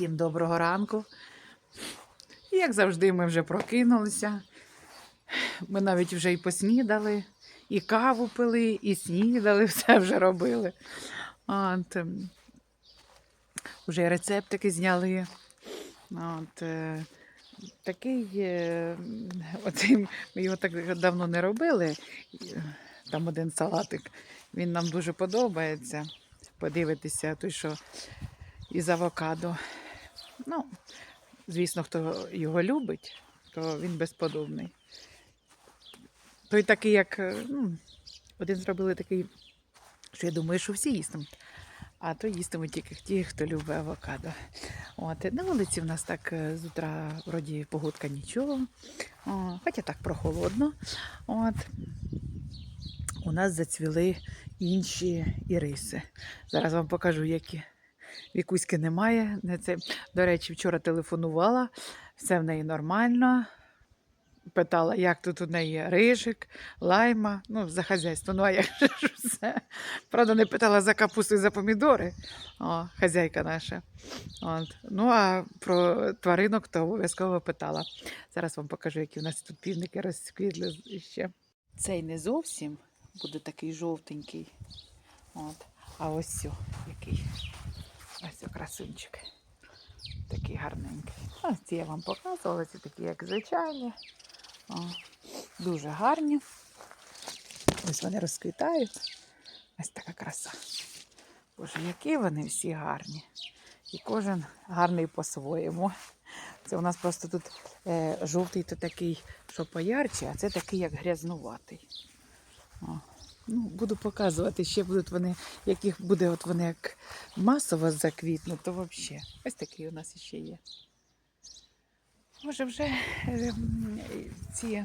Всім доброго ранку. Як завжди, ми вже прокинулися. Ми навіть вже і поснідали, і каву пили, і снідали, все вже робили. От, ем, вже рецептики зняли. От, е, такий, е, оцей, ми його так давно не робили. Там один салатик. Він нам дуже подобається. Подивитися, той, що із авокадо. Ну, звісно, хто його любить, то він безподобний. Той такий, як е, ну, один зробили такий, що я думаю, що всі їстимуть. А то їстимуть тільки ті, хто любить авокадо. От, на вулиці в нас так е, з утра вроді погодка нічого. О, хоча так прохолодно. От. У нас зацвіли інші іриси. Зараз вам покажу, які. Вікуськи немає. Не це. До речі, вчора телефонувала, все в неї нормально. Питала, як тут у неї рижик, лайма, ну, за хазяйство. Ну, а як ж все. Правда, не питала за капусту і за помідори, О, хазяйка наша. От. Ну, а про тваринок то обов'язково питала. Зараз вам покажу, які у нас тут півники розквітли ще. Цей не зовсім буде такий жовтенький. От. А ось сьо, який. Ось о, красунчик. Такий гарненький. Ось ці я вам показувала, ці такі, як звичайні. О, дуже гарні. Ось вони розквітають. Ось така краса. Боже, які вони всі гарні. І кожен гарний по-своєму. Це у нас просто тут е, жовтий то такий, що поярче, а це такий, як грязнуватий. О. Ну, буду показувати, ще будуть вони, яких буде от вони як масово заквітнуть, то взагалі. Ось такий у нас ще є. Може, вже е, ці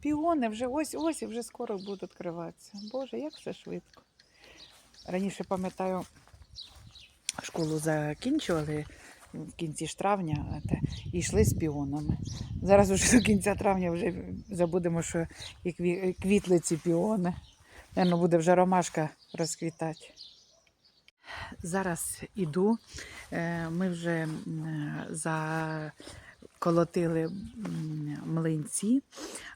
піони вже ось ось і вже скоро будуть відкриватися. Боже, як все швидко. Раніше пам'ятаю, школу закінчували в кінці ж травня і йшли з піонами. Зараз вже до кінця травня вже забудемо, що і квітли ці піони. Наверно, буде вже ромашка розквітати. Зараз іду. Е, Ми вже заколотили млинці,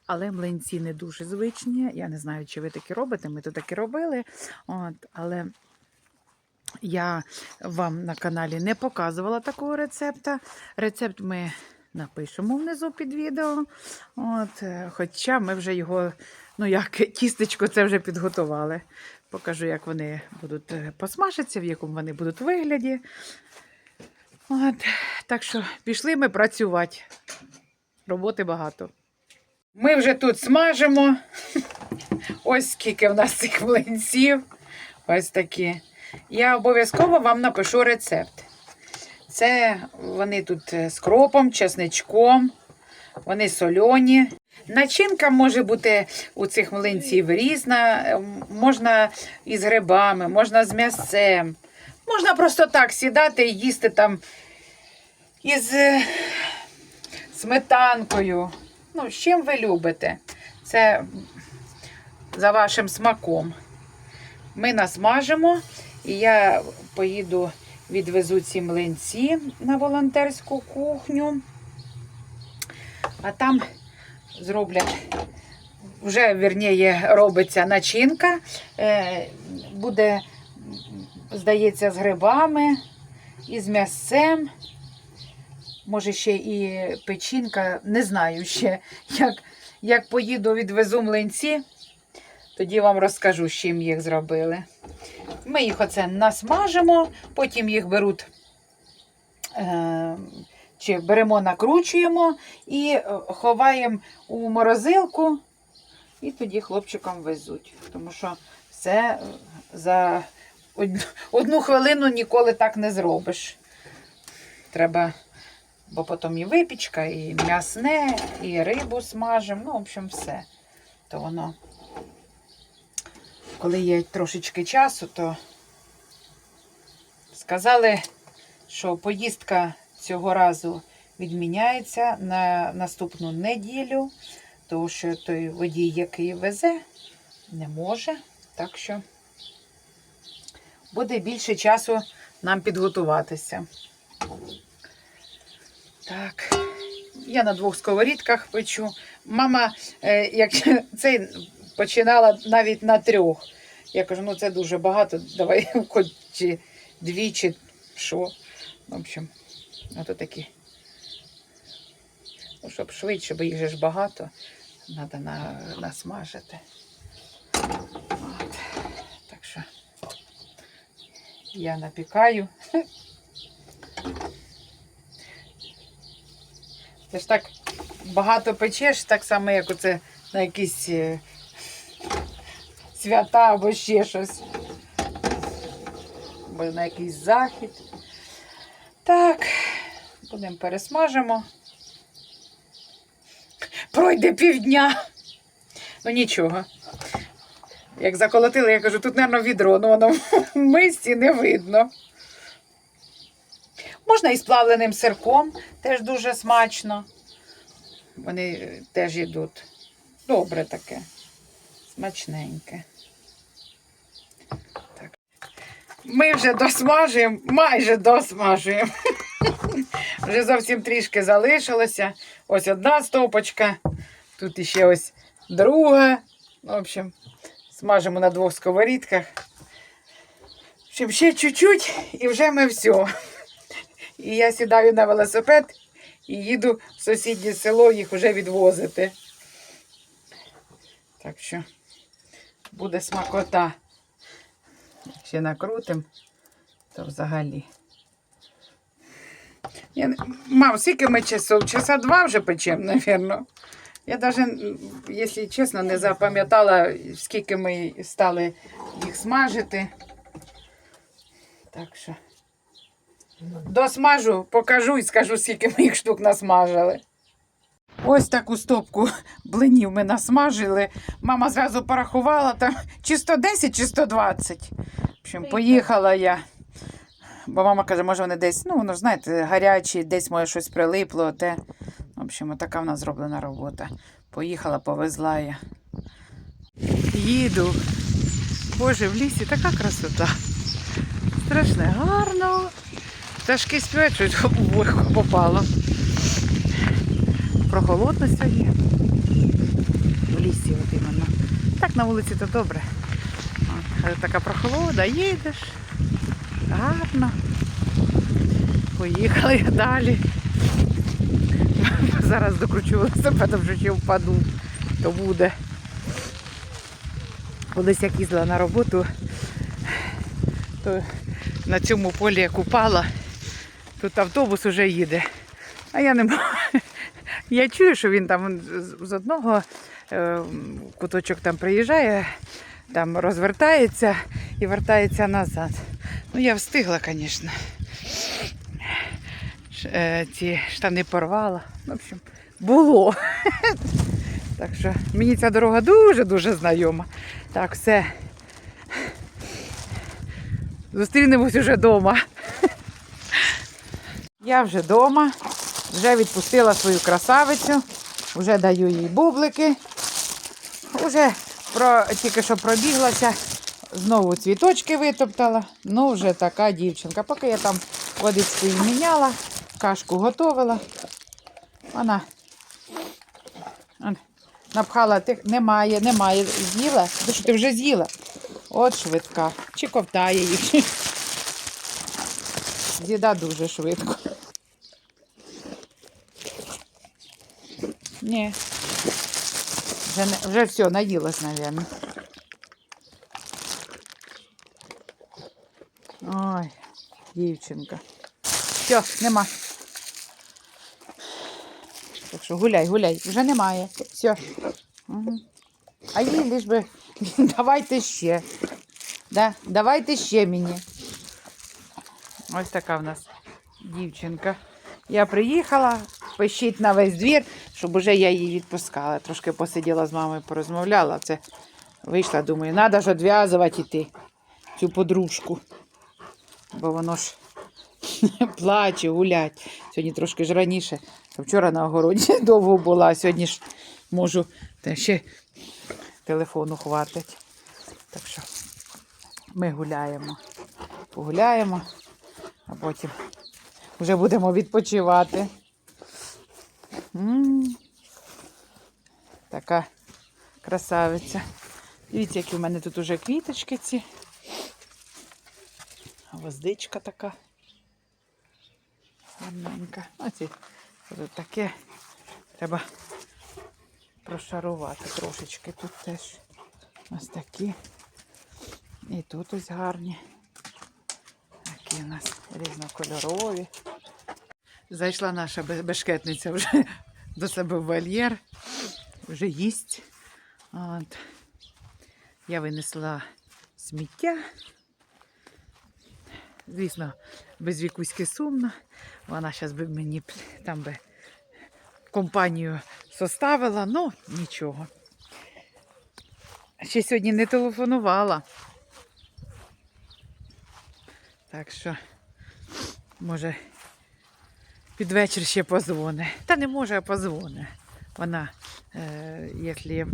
але млинці не дуже звичні. Я не знаю, чи ви такі робите. Ми то такі робили. От, але я вам на каналі не показувала такого рецепта. Рецепт ми напишемо внизу під відео. От, е, хоча ми вже його, ну як тістечко, це вже підготували. Покажу, як вони будуть е, посмажитися, в якому вони будуть вигляді. От, так що пішли ми працювати. Роботи багато. Ми вже тут смажимо. Ось скільки в нас цих млинців. Ось такі. Я обов'язково вам напишу рецепт. Це вони тут з кропом, чесничком, вони сольоні. Начинка може бути у цих млинців різна. Можна із грибами, можна з м'ясцем. Можна просто так сідати і їсти там із е, сметанкою. Ну, з чим ви любите? Це за вашим смаком. Ми насмажимо, і я поїду, відвезу ці млинці на волонтерську кухню. А там зроблять, вже вірніше, робиться начинка. Е, Буде, здається, з грибами і з м'ясцем. Може, ще і печінка. Не знаю ще, як, як поїду, відвезу млинці. Тоді вам розкажу, з чим їх зробили. Ми їх оце насмажимо, потім їх беруть, е, чи беремо, накручуємо і е, ховаємо у морозилку, і тоді хлопчикам везуть. Тому що все е, за одну, хвилину ніколи так не зробиш. Треба, бо потім і випічка, і м'ясне, і рибу смажимо, ну, в общем, все. То воно коли є трошечки часу, то сказали, що поїздка цього разу відміняється на наступну неділю, тому що той водій, який везе, не може. Так що буде більше часу нам підготуватися. Так. Я на двох сковорідках печу. Мама, е, як цей починала навіть на трьох. Я кажу, ну це дуже багато, давай хоч дві, чи що. В общем, ото такі. Ну, щоб швидше, бо їх же ж багато, треба на, насмажити. От. Так що я напікаю. Ти ж так багато печеш, так само, як оце на якісь е, свята або ще щось. Або на якийсь захід. Так, будемо пересмажимо. Пройде півдня. Ну нічого. Як заколотили, я кажу, тут, мабуть, відро, ну воно в мисці не видно. Можна і з плавленим сирком, теж дуже смачно. Вони теж йдуть. Добре таке. Смачненьке. Ми вже досмажуємо, майже досмажуємо. Вже зовсім трішки залишилося. Ось одна стопочка, тут іще ось друга. В общем, смажимо на двох сковорідках. В ще чуть-чуть і вже ми все. І я сідаю на велосипед і їду в сусіднє село їх вже відвозити. Так що буде смакота. Ще накрутим, то взагалі. Я, мам, скільки ми часов? Часа два вже печемо, напевно. Я навіть, якщо чесно, не запам'ятала, скільки ми стали їх смажити. Так що. Досмажу, покажу і скажу, скільки ми їх штук насмажили. Ось таку стопку блинів ми насмажили. Мама зразу порахувала там чи 110, чи 120. В общем, поїхала я. Бо мама каже, може вони десь, ну, воно ж знаєте, гарячі, десь може щось прилипло. Те. В общем, така в нас зроблена робота. Поїхала, повезла я. Їду. Боже, в лісі така красота. Страшне гарно. Пташки співають, щось в попало. Прохолодно сьогодні. В лісі от іменно. Так на вулиці то добре. От, така прохолода, їдеш. Гарно. Поїхали далі. Зараз докручу велосипедом, вже ще впаду, то буде. Колись як їздила на роботу, то на цьому полі як упала, тут автобус уже їде. А я не можу. Я чую, що він там з- одного е, куточок там приїжджає, там розвертається і вертається назад. Ну, я встигла, звісно. Е, Ці штани порвала. В общем, було. Так що мені ця дорога дуже-дуже знайома. Так, все. Зустрінемось уже вдома. Я вже вдома, вже відпустила свою красавицю, вже даю їй бублики. Уже про, тільки що пробіглася, знову цвіточки витоптала. Ну, вже така дівчинка. Поки я там водичку їй міняла, кашку готувала. Вона напхала тих. Немає, немає. З'їла? Ти що ти вже з'їла? От швидка. Чи ковтає їх. З'їда дуже швидко. Ні. Вже, вже все, наїлась, мабуть. Ой, дівчинка. Все, нема. Так що гуляй, гуляй. Вже немає. Все. Угу. А їй лиш би давайте ще. Да? Давайте ще мені. Ось така в нас дівчинка. Я приїхала, пищить на весь двір, щоб уже я її відпускала. Трошки посиділа з мамою, порозмовляла. Це вийшла, думаю, треба ж відв'язувати йти цю подружку. Бо воно ж плаче, гулять. Сьогодні трошки ж раніше. Вчора на огороді довго була, а сьогодні ж можу та ще телефону хватить. Так що ми гуляємо. Погуляємо, а потім Вже будемо відпочивати. Така красавиця. Дивіться, які в мене тут уже квіточки ці. Гвоздичка така. Гарненька. Оці тут таке. Треба прошарувати трошечки тут теж. Ось такі. І тут ось гарні. Такі у нас різнокольорові. Зайшла наша бешкетниця вже до себе в вольєр, вже їсть. От. Я винесла сміття. Звісно, без вікуськи сумно. Вона зараз би мені там би компанію составила, ну нічого. Ще сьогодні не телефонувала. Так що, може, під вечір ще позвоне. Та не може, а позвоне. Вона, е, якщо е,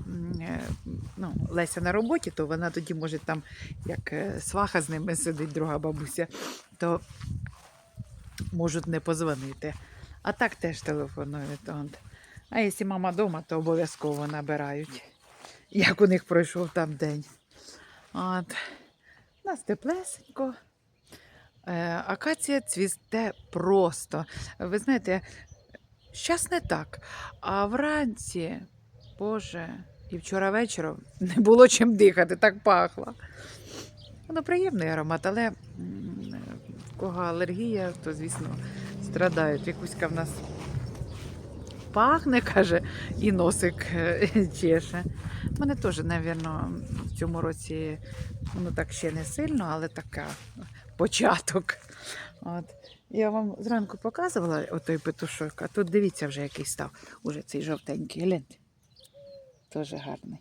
ну, Леся на роботі, то вона тоді може там, як е, сваха з ними сидить, друга бабуся, то можуть не позвонити. А так теж телефонують. А якщо мама вдома, то обов'язково набирають, як у них пройшов там день. От. У нас теплесенько. Е, акація цвісте просто. Ви знаєте, зараз не так. А вранці, Боже, і вчора вечором не було чим дихати, так пахло. Воно приємний аромат, але в кого алергія, то, звісно, страдають. Якуська в нас пахне, каже, і носик е, чеше. У мене теж, мабуть, в цьому році ну так ще не сильно, але така початок. От. Я вам зранку показувала отой петушок, а тут дивіться вже який став. Уже цей жовтенький. Гляньте. Теж гарний.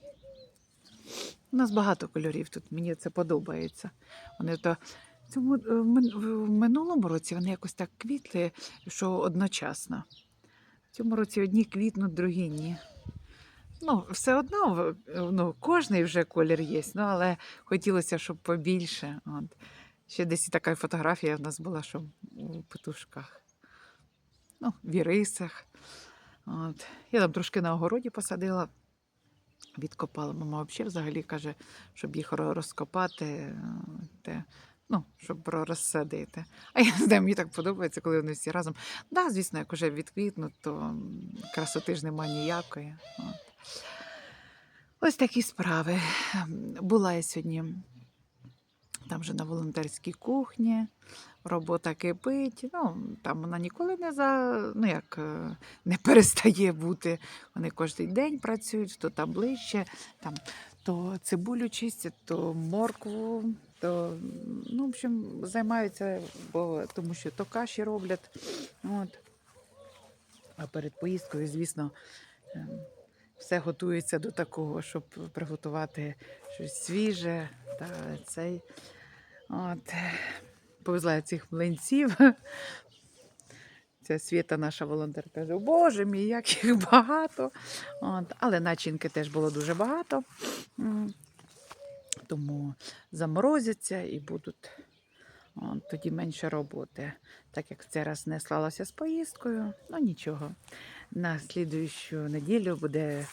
У нас багато кольорів тут, мені це подобається. Вони то цьому, е, в минулому році вони якось так квітли, що одночасно. В цьому році одні квітнуть, другі ні. Ну, все одно ну, кожний вже колір є, ну, але хотілося, щоб побільше. От. Ще десь така фотографія в нас була, що у петушках. Ну, в ірисах. От. Я там трошки на огороді посадила, відкопала. Мама взагалі взагалі каже, щоб їх розкопати, те, ну, щоб розсадити. А я не знаю, мені так подобається, коли вони всі разом. Да, звісно, як уже відквітнуть, то красоти ж нема ніякої. От. Ось такі справи. Була я сьогодні там вже на волонтерській кухні, робота кипить. Ну, там вона ніколи не за ну як е, не перестає бути. Вони кожен день працюють, то там ближче, там то цибулю чистять, то моркву, то ну, в общем, займаються, бо тому що то каші роблять. От. А перед поїздкою, звісно, ем, все готується до такого, щоб приготувати щось свіже та цей. От. Повезла я цих млинців. Ця Свята, наша волонтер, каже: Боже мій, як їх багато. От. Але начинки теж було дуже багато. Тому заморозяться і будуть от, тоді менше роботи. Так як в цей раз не склалося з поїздкою, ну нічого. На слідуючу неділю буде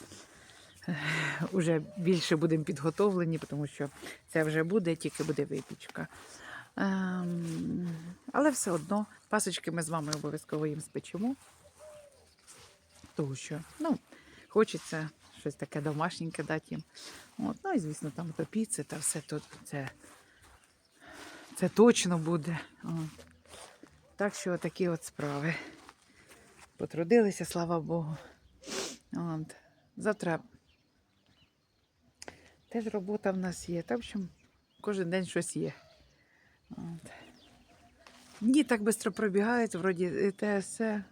уже більше будемо підготовлені, тому що це вже буде, тільки буде випічка. Ем, але все одно пасочки ми з вами обов'язково їм спечемо. Тому що ну, хочеться щось таке домашненьке дати їм. От, ну і звісно, там то піци та все тут це, це точно буде. От. Так що такі от справи. Потрудилися, слава Богу. От. Завтра теж робота в нас є. Так, в кожен день щось є. От. Дні так швидко пробігають, вроді і те все.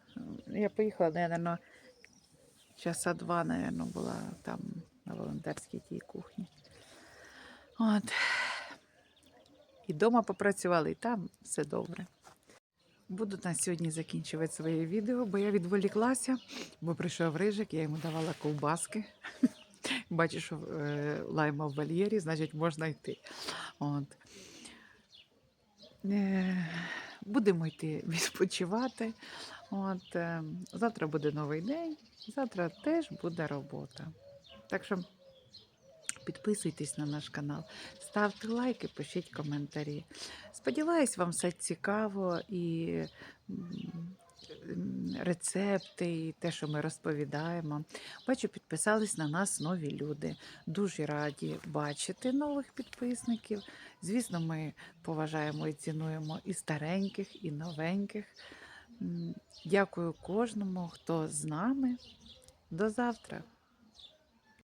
Я поїхала, мабуть, часа два, мабуть, була там на волонтерській тій кухні. От. І вдома попрацювали, і там все добре. Буду на сьогодні закінчувати своє відео, бо я відволіклася, бо прийшов рижик, я йому давала ковбаски. Бачу, що е, лайма в вольєрі, значить можна йти. От. Е, будемо йти відпочивати. От, е, завтра буде новий день, завтра теж буде робота. Так що підписуйтесь на наш канал, ставте лайки, пишіть коментарі. Сподіваюсь, вам все цікаво і рецепти, і те, що ми розповідаємо. Бачу, підписались на нас нові люди. Дуже раді бачити нових підписників. Звісно, ми поважаємо і цінуємо і стареньких, і новеньких. Дякую кожному, хто з нами. До завтра.